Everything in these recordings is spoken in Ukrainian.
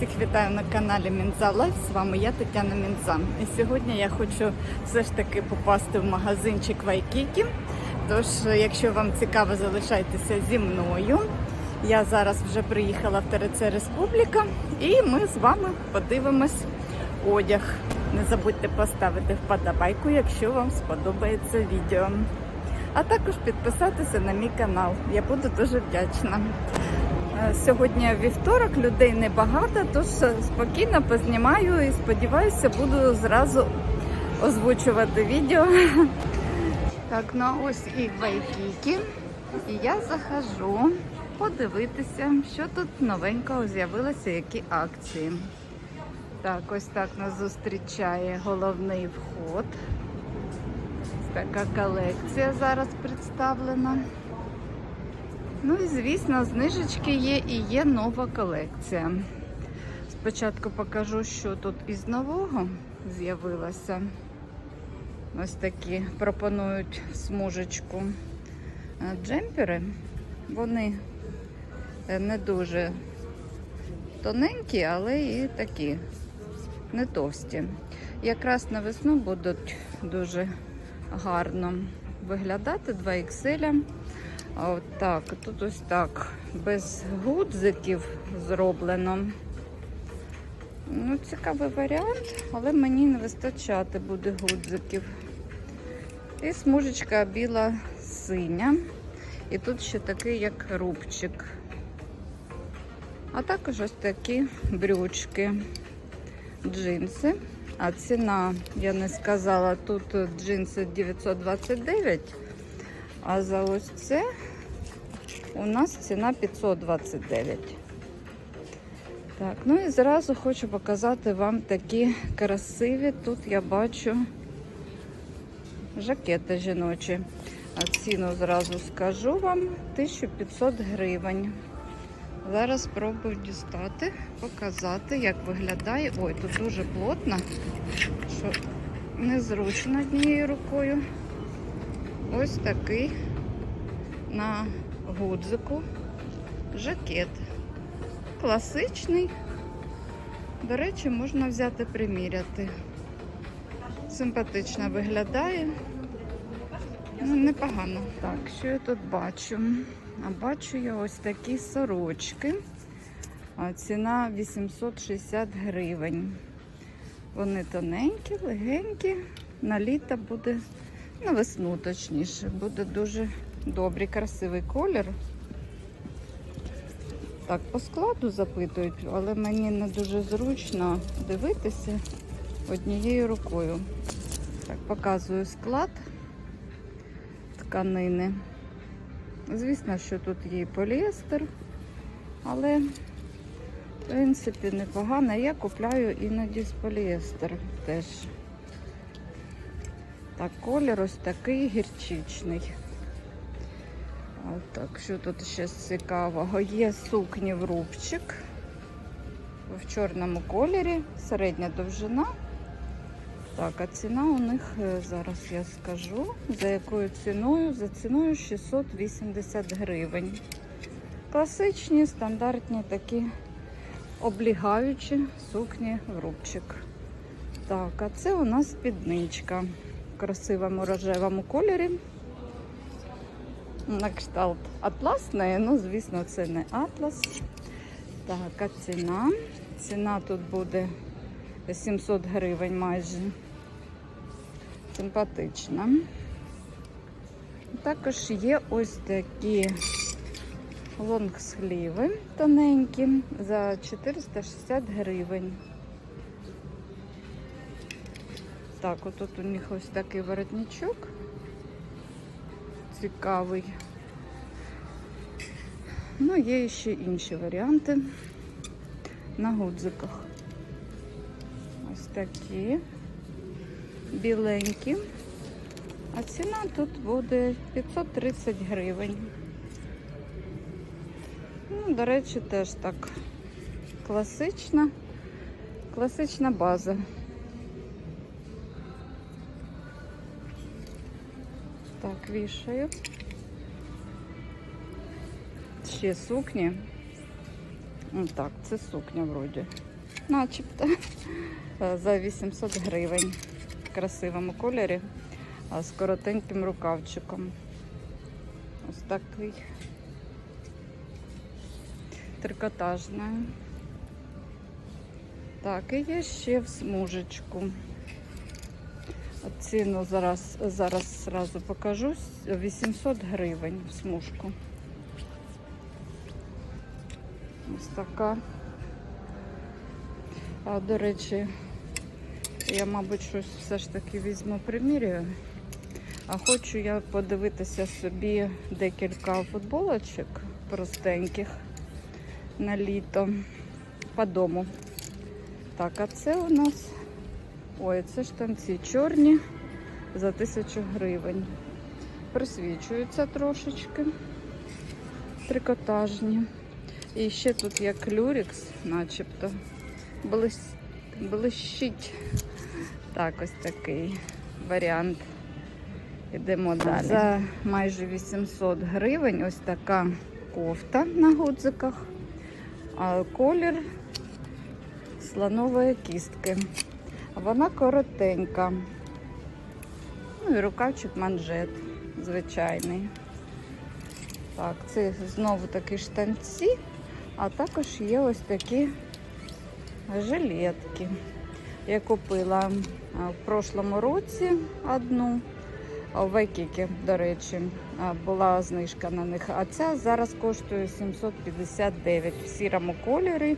Всіх вітаю на каналі Мінза Лайф. З вами я Тетяна Мінза. І сьогодні я хочу все ж таки попасти в магазинчик Вайкікі. Тож, якщо вам цікаво, залишайтеся зі мною. Я зараз вже приїхала в ТРЦ Республіка і ми з вами подивимось одяг. Не забудьте поставити вподобайку, якщо вам сподобається відео. А також підписатися на мій канал. Я буду дуже вдячна. Е, Сьогодні вівторок, людей небагато, тож спокійно познімаю і сподіваюся, буду зразу озвучувати відео. Так, ну ось і Вайкікі. І я захожу подивитися, що тут новенького з'явилося, які акції. Так, ось так нас зустрічає головний вход. Така колекція зараз представлена. Ну і звісно, знижечки є і є нова колекція. Спочатку покажу, що тут із нового з'явилося. Ось такі пропонують смужечку е, джемпери. Вони е, не дуже тоненькі, але і такі не товсті. Якраз на весну будуть дуже гарно виглядати 2 XL. А от так, тут ось так, без гудзиків зроблено. Ну, цікавий варіант, але мені не вистачати буде гудзиків. І смужечка біла синя. І тут ще такий, як рубчик. А також ось такі брючки, джинси. А ціна, я не сказала, тут джинси 929. А за ось це у нас ціна 529. Так, ну і зразу хочу показати вам такі красиві. Тут я бачу жакети жіночі. А ціну зразу скажу вам 1500 гривень. Зараз спробую дістати, показати, як виглядає. Ой, тут дуже плотно, що незручно однією рукою. Ось такий на гудзику жакет. Класичний. До речі, можна взяти приміряти. Симпатично виглядає. Ну, непогано. Так, що я тут бачу? А бачу я ось такі сорочки. Ціна 860 гривень. Вони тоненькі, легенькі. На літо буде на весну точніше. Буде дуже добрий, красивий колір. Так, по складу запитують, але мені не дуже зручно дивитися однією рукою. Так, показую склад тканини. Звісно, що тут є поліестер, але, в принципі, непогано. Я купляю іноді з поліестер теж. Так, колір ось такий гірчичний. А так, що тут ще цікавого? Є сукні в рубчик в чорному кольорі, середня довжина. Так, а ціна у них е, зараз я скажу, за якою ціною? За ціною 680 гривень. Класичні, стандартні такі облігаючі сукні в рубчик. Так, а це у нас спідничка красивому рожевому кольорі. На кшталт атласної, ну, звісно, це не атлас. Так, а ціна? Ціна тут буде 700 гривень майже. Симпатична. Також є ось такі лонгсліви тоненькі за 460 гривень. Так, отут у них ось такий воротничок. Цікавий. Ну, є ще інші варіанти на гудзиках. Ось такі біленькі. А ціна тут буде 530 гривень. Ну, до речі, теж так класична, класична база. Так, вішаю. Ще сукні Ну, Так, це сукня вроді. Начебто. Е, За 800 гривень. В красивому кольорі. З коротеньким рукавчиком. Ось такий. Трикотажна. Так, і є ще в смужечку. Ціну зараз, зараз зразу покажу. 800 гривень в смужку. Ось така. А, до речі, я, мабуть, щось все ж таки візьму примірюю. А хочу я подивитися собі декілька футболочок простеньких на літо по дому. Так, а це у нас. Ой, це штанці чорні за тисячу гривень. Присвічуються трошечки. Трикотажні. І ще тут є клюрікс, начебто. Блищить. Так, ось такий варіант. Ідемо далі. За майже 800 гривень ось така кофта на гудзиках. А колір слонової кістки. Вона коротенька. Ну і рукавчик манжет звичайний. Так, це знову такі штанці, а також є ось такі жилетки. Я купила в прошлому році одну. В Вайкікі, до речі, була знижка на них. А ця зараз коштує 759 в сірому кольорі.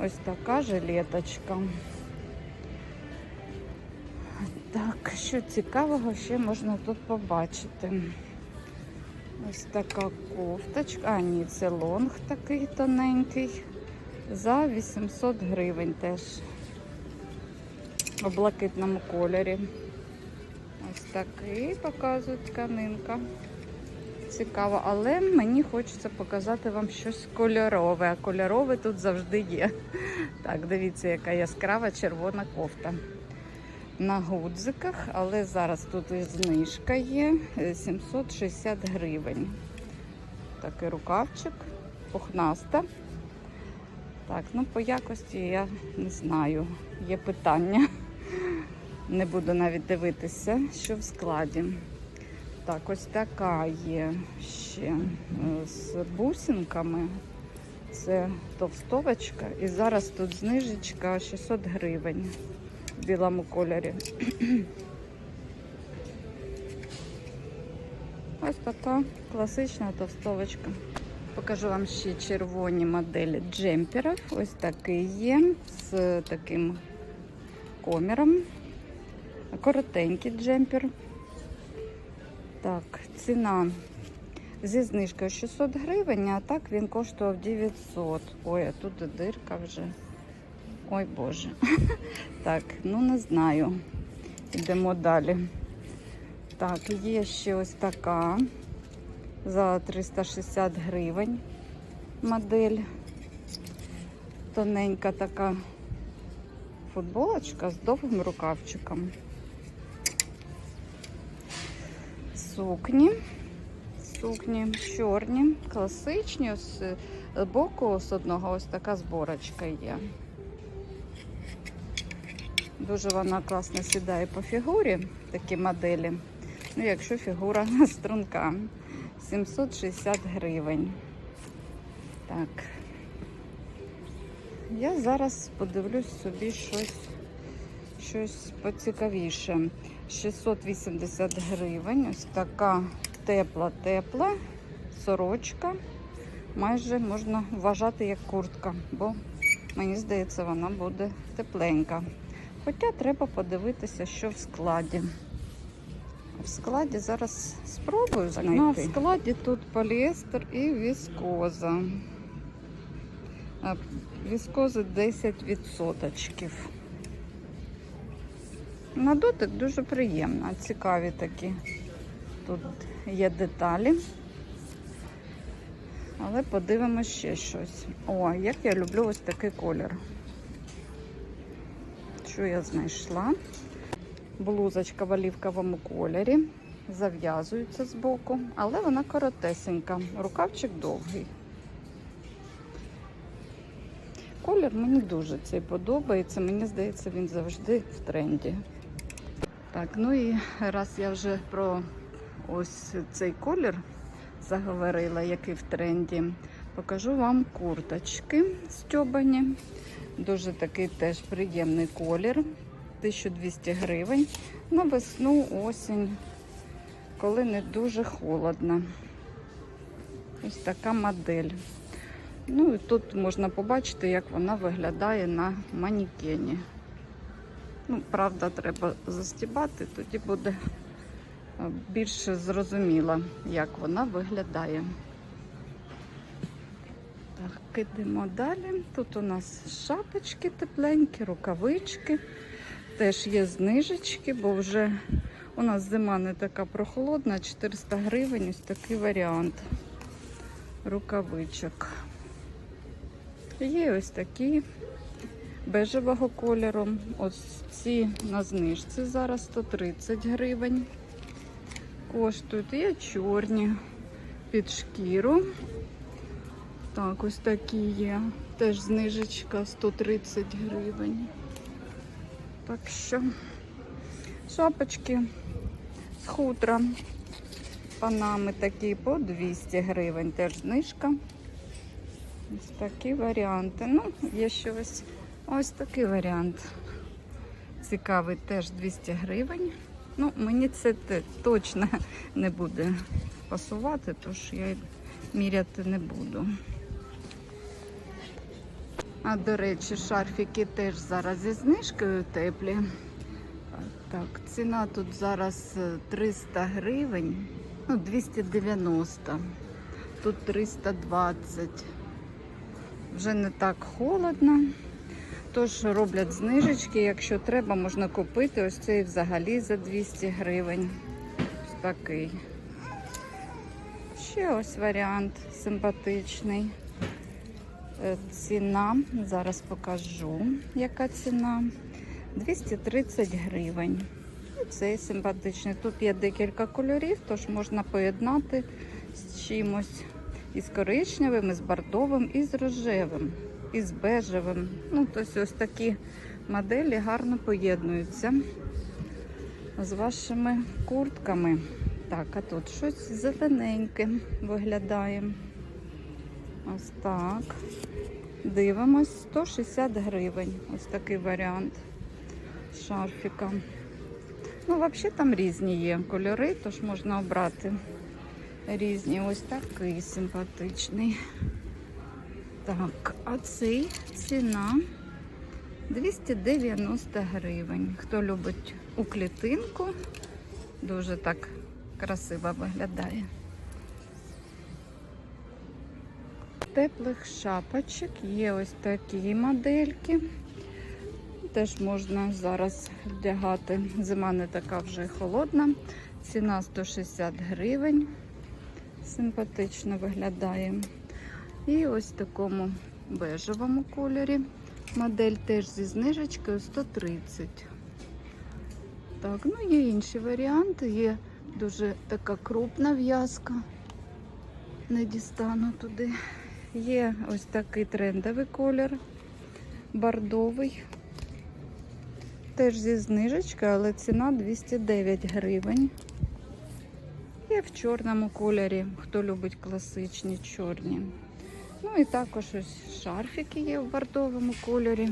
Ось така жилеточка. Що цікавого ще можна тут побачити. Ось така кофточка. А, ні, це лонг такий тоненький. За 800 гривень теж. У блакитному кольорі. Ось такий показують тканинка. Цікаво, але мені хочеться показати вам щось кольорове, а кольорове тут завжди є. Так, дивіться, яка яскрава червона кофта. На гудзиках, але зараз тут і знижка є е, 760 гривень. Такий рукавчик, пухнаста. Так, ну по якості я не знаю. Є питання. Не буду навіть дивитися, що в складі. Так, ось така є ще е, з бусинками. Це товстовочка. І зараз тут знижечка 600 гривень білому кольорі. Ось така класична товстовочка. Покажу вам ще червоні моделі джемперів. Ось такий є з таким коміром. Коротенький джемпер. Так, ціна зі знижкою 600 гривень, а так він коштував 900. Ой, а тут дирка вже. Ой Боже. Так, ну не знаю. Йдемо далі. Так, є ще ось така за 360 гривень модель. Тоненька така футболочка з довгим рукавчиком. Сукні. Сукні чорні, класичні. З боку з одного ось така зборочка є. Дуже вона класно сідає по фігурі, такі моделі. Ну, якщо фігура струнка. 760 гривень. Так. Я зараз подивлюсь собі щось, щось поцікавіше. 680 гривень. Ось така тепла-тепла сорочка. Майже можна вважати як куртка, бо мені здається, вона буде тепленька. Хоча треба подивитися, що в складі. В складі зараз спробую знайти. Ну, в складі тут поліестер і віскоза. А, Віскози 10%. На дотик дуже приємно, цікаві такі. Тут є деталі. Але подивимося ще щось. О, як я люблю ось такий колір. Що я знайшла? Блузочка в олівковому кольорі. Зав'язується з боку, але вона коротесенька. Рукавчик довгий. колір мені дуже цей подобається. Мені здається, він завжди в тренді. Так, ну і раз я вже про ось цей колір заговорила, який в тренді, покажу вам курточки стьобані. Дуже такий теж приємний колір. 1200 гривень. На весну, осінь, коли не дуже холодно. Ось така модель. Ну і тут можна побачити, як вона виглядає на манікені. Ну, правда, треба застібати, тоді буде е, більше зрозуміло, як вона виглядає. Так, ідемо далі. Тут у нас шапочки тепленькі, рукавички. Теж є знижечки, бо вже у нас зима не така прохолодна, 400 гривень, ось такий варіант рукавичок. Є ось такі бежевого кольору. Ось ці на знижці зараз 130 гривень. Коштують. Є чорні під шкіру. Так, ось такі є. Теж знижечка 130 гривень. Так що шапочки з хутра. Панами такі по 200 гривень. Теж знижка. Ось такі варіанти. Ну, є ще ось ось такий варіант. Цікавий теж 200 гривень. Ну, мені це точно не буде пасувати, тож я міряти не буду. А до речі, шарфіки теж зараз зі знижкою теплі. Так, ціна тут зараз е, 300 гривень, ну 290, тут 320. Вже не так холодно. Тож роблять знижечки, якщо треба, можна купити ось цей взагалі за 200 гривень. Такий. Ще ось варіант симпатичний. Е, Ціна, зараз покажу, яка ціна. 230 гривень. І Цей симпатичний. Тут є декілька кольорів, тож можна поєднати з чимось. Із коричневим, із бордовим, і з рожевим, і з бежевим. Ну, тобто ось такі моделі гарно поєднуються з вашими куртками. Так, а тут щось зелененьке виглядає. Ось так. Дивимось, 160 гривень. Ось такий варіант шарфіка. Ну, взагалі там різні є кольори, тож можна обрати різні. Ось такий симпатичний. Так, а цей ціна 290 гривень. Хто любить у клітинку, дуже так красиво виглядає. Теплих шапочок є ось такі модельки. Теж можна зараз вдягати. Зима не така вже холодна. Ціна 160 гривень. Симпатично виглядає. І ось в такому бежевому кольорі. Модель теж зі знижечкою 130. Так, ну є інші варіанти. Є дуже така крупна в'язка. Не дістану туди. Є ось такий трендовий колір, бордовий. Теж зі знижечкою, але ціна 209 гривень. Є в чорному кольорі, хто любить класичні чорні. Ну і також ось шарфіки є в бордовому кольорі.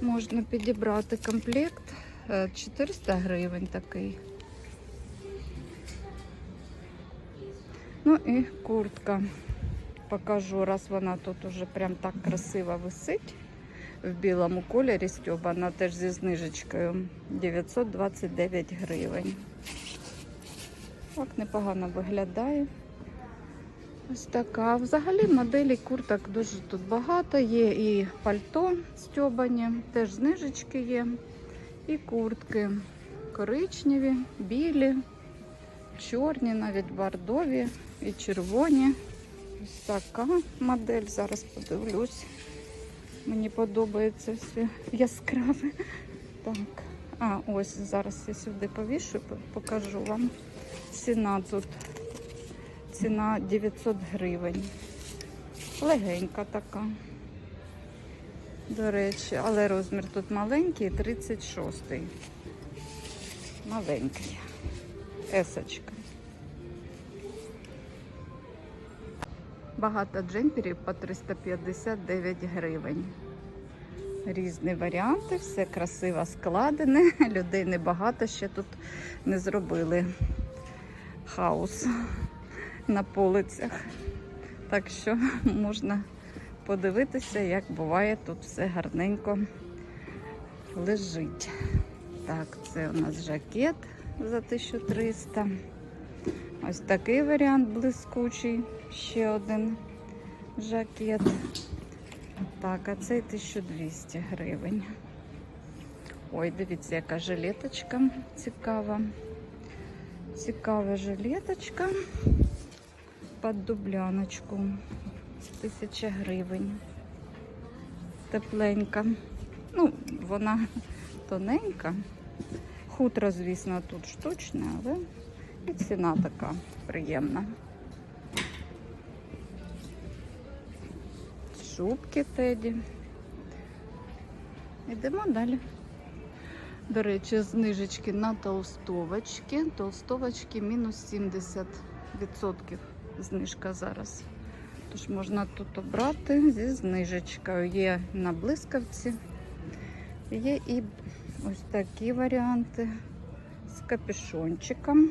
Можна підібрати комплект. Е, 400 гривень такий. Ну і куртка. Покажу, раз вона тут уже прям так красиво висить. В білому кольорі стьобана теж зі знижечкою 929 гривень. Так непогано виглядає. Ось така. Взагалі моделі курток дуже тут багато. Є і пальто стьобані, теж знижечки є. І куртки коричневі, білі, чорні, навіть бордові і червоні. Ось така модель. Зараз подивлюсь. Мені подобається все яскраве. Так. А, ось зараз я сюди повішу, по- покажу вам. Ціна тут. Ціна 900 гривень. Легенька така. До речі, але розмір тут маленький, 36-й. Маленький. Есочка. Багато джемперів по 359 гривень. Різні варіанти, все красиво складене. Людей небагато ще тут не зробили хаос на полицях. Так що можна подивитися, як буває тут все гарненько лежить. Так, це у нас жакет за 1300. Ось такий варіант блискучий. Ще один жакет. Так, а цей 1200 гривень. Ой, дивіться, яка жилеточка цікава. Цікава жилеточка під дубляночку. Тисяча гривень. Тепленька. Ну, вона тоненька. Хутро, звісно, тут штучне, але і ціна така приємна. Шубки Теді. Йдемо далі. До речі, знижечки на толстовочки. Толстовочки мінус 70% знижка зараз. Тож можна тут обрати зі знижечкою. Є на блискавці, є і ось такі варіанти з капюшончиком.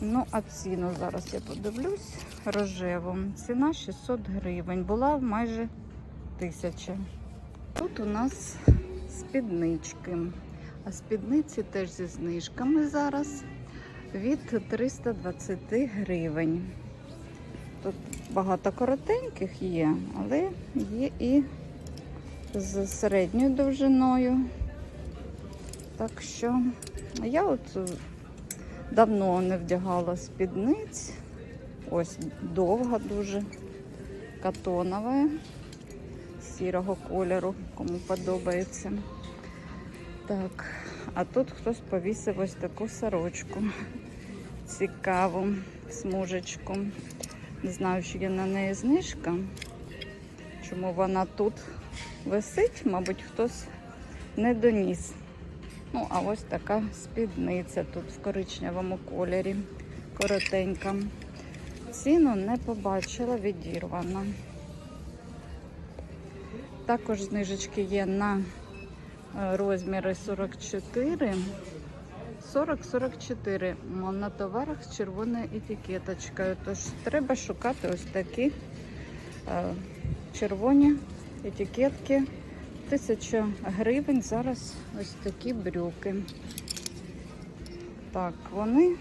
Ну, а ціну зараз я подивлюсь рожеву. Ціна 600 гривень. Була майже 1000. Тут у нас спіднички. А спідниці теж зі знижками зараз від 320 гривень. Тут багато коротеньких є, але є і з середньою довжиною. Так що я от давно не вдягала спідниць. Ось довга дуже катонова, сірого кольору, кому подобається. Так, а тут хтось повісив ось таку сорочку. Цікаву смужечку. Не знаю, чи є на неї знижка. Чому вона тут висить, мабуть, хтось не доніс. Ну, а ось така спідниця тут в коричневому кольорі. Коротенька. Ціну не побачила, відірвана. Також знижечки є на е, розміри 44. 40-44 на товарах з червоною етикеточкою. Тож треба шукати ось такі е, червоні етикетки. Тисяча гривень зараз ось такі брюки. Так, вони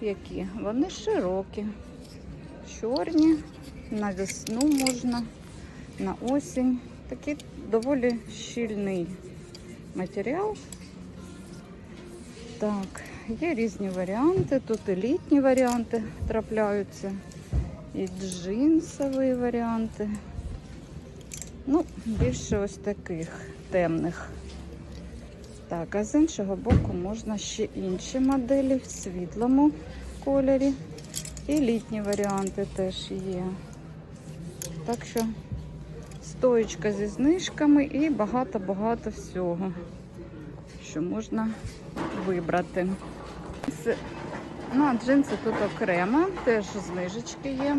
які? Вони широкі, чорні, на весну можна, на осінь. Такий доволі щільний матеріал. Так, є різні варіанти. Тут і літні варіанти трапляються, і джинсові варіанти. Ну, більше ось таких темних. Так, а з іншого боку можна ще інші моделі в світлому кольорі. І літні варіанти теж є. Так що стоечка зі знижками і багато-багато всього, що можна вибрати. Ну, а джинси тут окремо, теж знижечки є.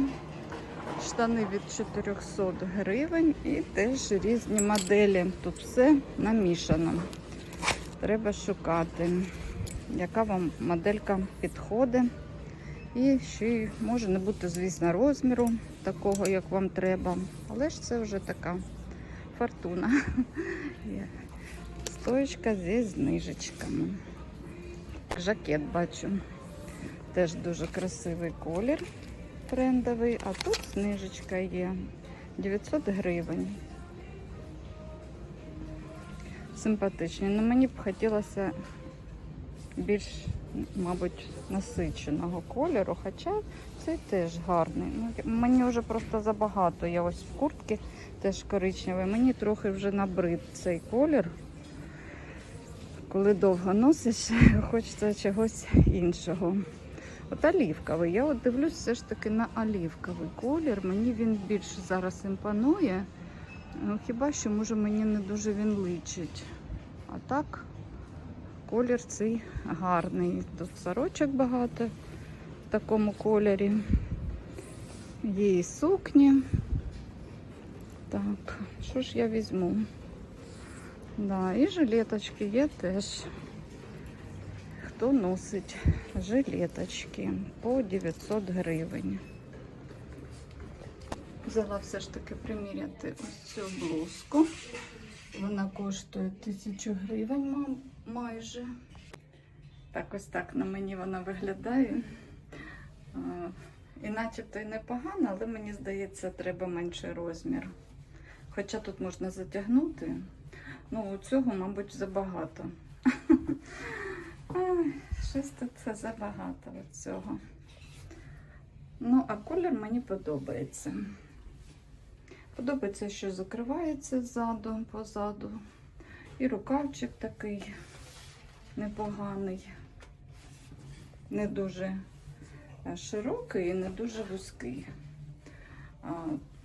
Штани від 400 гривень і теж різні моделі. Тут все намішано. Треба шукати, яка вам моделька підходить. І ще може не бути, звісно, розміру такого, як вам треба. Але ж це вже така фортуна. Є Стоечка зі знижечками. Жакет бачу. Теж дуже красивий колір трендовий, а тут знижечка є 900 гривень. Симпатичні. Ну, мені б хотілося більш, мабуть, насиченого кольору, хоча цей теж гарний. Ну, мені вже просто забагато. Я ось в куртці теж коричневий. Мені трохи вже набрид цей колір. Коли довго носиш, хочеться чогось іншого. От олівковий. Я от дивлюсь все ж таки на олівковий колір. Мені він більше зараз імпонує. Ну, хіба що може мені не дуже він личить. А так, колір цей гарний. Тут сорочок багато в такому кольорі. Є і сукні. Так, що ж я візьму? Да, і жилеточки є теж. Хто носить жилеточки по 900 гривень. Взяла все ж таки приміряти ось цю блузку. Вона коштує 1000 гривень майже. Так ось так на мені вона виглядає. І начебто і непогано, але мені здається, треба менший розмір. Хоча тут можна затягнути. Ну, у цього, мабуть, забагато. Ай, Щось тут це забагато від цього. Ну, а колір мені подобається. Подобається, що закривається ззаду, позаду. І рукавчик такий непоганий. Не дуже е, широкий і не дуже вузький. А,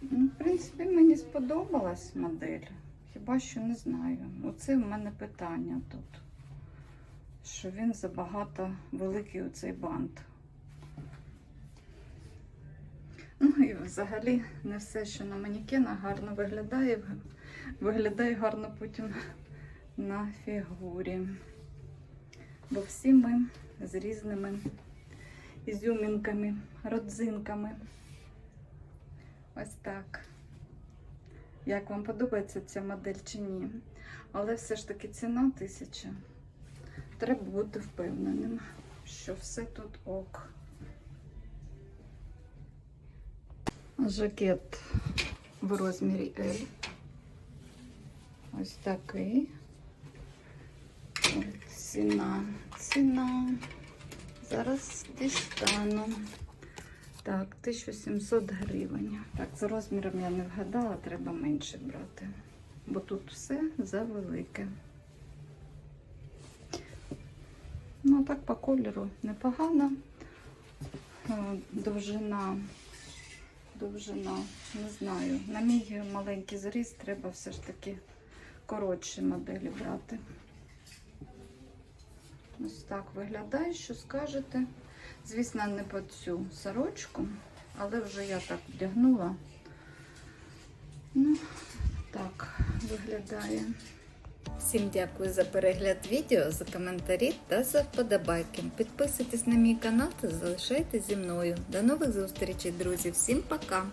ну, в принципі, мені сподобалась модель. Хіба що не знаю. Оце в мене питання тут. Що він забагато великий у цей бант. Ну і взагалі не все, що на манекенах гарно виглядає, виглядає гарно потім на фігурі. Бо всі ми з різними ізюмінками, родзинками. Ось так. Як вам подобається ця модель чи ні? Але все ж таки ціна тисяча. Треба бути впевненим, що все тут ок. Жакет в розмірі L. Ось такий. Ціна. Ціна. Зараз дістану. Так, 1700 гривень. Так, за розміром я не вгадала, треба менше брати. Бо тут все завелике. Ну, так по кольору непогано. Е, Довжина, довжина, не знаю. На мій маленький зріст треба все ж таки коротші моделі брати. Ось так виглядає, що скажете. Звісно, не по цю сорочку, але вже я так вдягнула. Ну, так виглядає. Всім дякую за перегляд відео, за коментарі та за вподобайки. Підписуйтесь на мій канал та залишайтесь зі мною. До нових зустрічей, друзі. Всім пока!